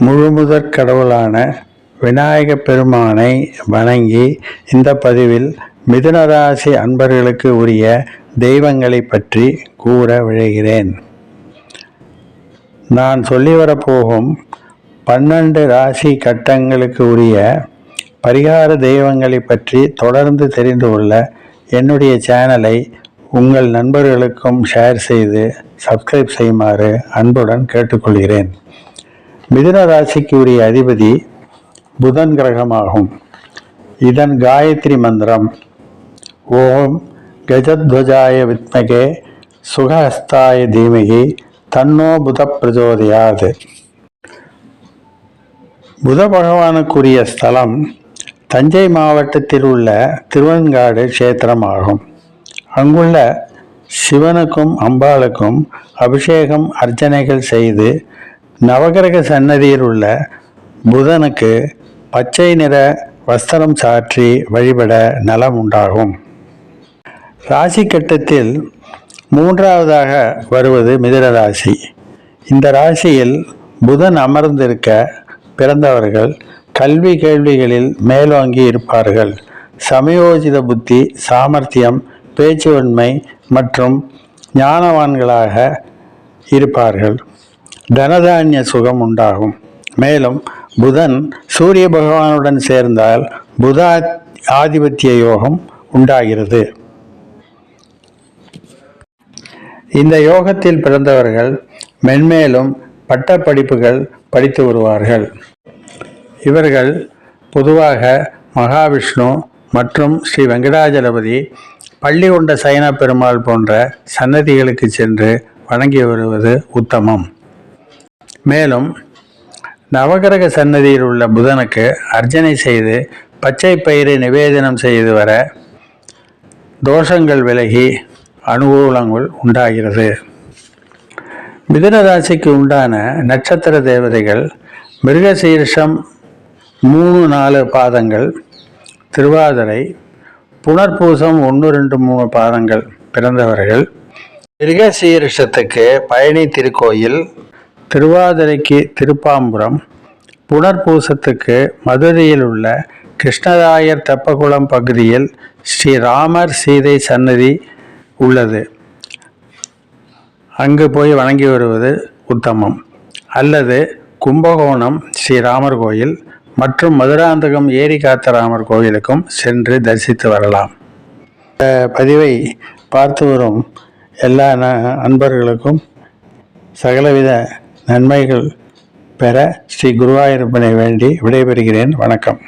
முழுமுதற் கடவுளான விநாயகப் பெருமானை வணங்கி இந்த பதிவில் மிதுன ராசி அன்பர்களுக்கு உரிய தெய்வங்களைப் பற்றி கூற விழைகிறேன். நான் சொல்லி வரப்போகும் பன்னெண்டு ராசி கட்டங்களுக்கு உரிய பரிகார தெய்வங்களைப் பற்றி தொடர்ந்து தெரிந்து கொள்ள என்னுடைய சேனலை உங்கள் நண்பர்களுக்கும் ஷேர் செய்து சப்ஸ்கிரைப் செய்யுமாறு அன்புடன் கேட்டுக்கொள்கிறேன். மிதுன ராசிக்கு உரிய அதிபதி புதன் கிரகமாகும். இதன் காயத்ரி மந்திரம் ஓம் கஜத்வஜாய வித்மகே சுகஹஸ்தாய தீமகி தன்னோ புத பிரஜோதயாது புத பகவானுக்குரிய ஸ்தலம் தஞ்சை மாவட்டத்தில் உள்ள திருவெண்காடு கஷேத்திரமாகும். அங்குள்ள சிவனுக்கும் அம்பாளுக்கும் அபிஷேகம் அர்ச்சனைகள் செய்து நவகிரக சன்னதியில் உள்ள புதனுக்கு பச்சை நிற வஸ்திரம் சாற்றி வழிபட நலம் உண்டாகும். ராசி கட்டத்தில் மூன்றாவதாக வருவது மிதுன ராசி. இந்த ராசியில் புதன் அமர்ந்திருக்க பிறந்தவர்கள் கல்வி கேள்விகளில் மேலோங்கி இருப்பார்கள். சமயோஜித புத்தி சாமர்த்தியம் பேச்சுவன்மை மற்றும் ஞானவான்களாக இருப்பார்கள். தனதானிய சுகம் உண்டாகும் மேலும் புதன் சூரிய பகவானுடன் சேர்ந்தால் புத ஆதிபத்திய யோகம் உண்டாகிறது. இந்த யோகத்தில் பிறந்தவர்கள் மென்மேலும் பட்ட படிப்புகள் படித்து வருவார்கள். இவர்கள் பொதுவாக மகாவிஷ்ணு மற்றும் ஸ்ரீ வெங்கடாஜலபதி பள்ளி கொண்ட சைன பெருமாள் போன்ற சன்னதிகளுக்கு சென்று வணங்கி வருவது உத்தமம். மேலும் நவகிரக சன்னதியில் உள்ள புதனுக்கு அர்ச்சனை செய்து பச்சை பயிரை நிவேதனம் செய்து வர தோஷங்கள் விலகி அனுகூலங்கள் உண்டாகிறது. மிதுனராசிக்கு உண்டான நட்சத்திர தேவதைகள் மிருகசீர்ஷம் மூணு நாலு பாதங்கள் திருவாதிரை புனர்பூசம் ஒன்று ரெண்டு மூணு பாதங்கள் பிறந்தவர்கள். மிருகசீரிஷத்துக்கு பழனி திருக்கோயில் திருவாதிரைக்கு திருப்பாம்புரம் புனர்பூசத்துக்கு மதுரையில் உள்ள கிருஷ்ணராயர் தெப்பகுளம் பகுதியில் ஸ்ரீ ராமர் சீதை சன்னதி உள்ளது. அங்கு போய் வணங்கி வருவது உத்தமம். அல்லது கும்பகோணம் ஸ்ரீராமர் கோயில் மற்றும் மதுராந்தகம் ஏரி காத்தராமர் கோயிலுக்கும் சென்று தரிசித்து வரலாம். இந்த பதிவை பார்த்து வரும் எல்லா ந அன்பர்களுக்கும் சகலவித நன்மைகள் பெற ஸ்ரீ குருவாயூரப்பனை வேண்டி விடைபெறுகிறேன். வணக்கம்.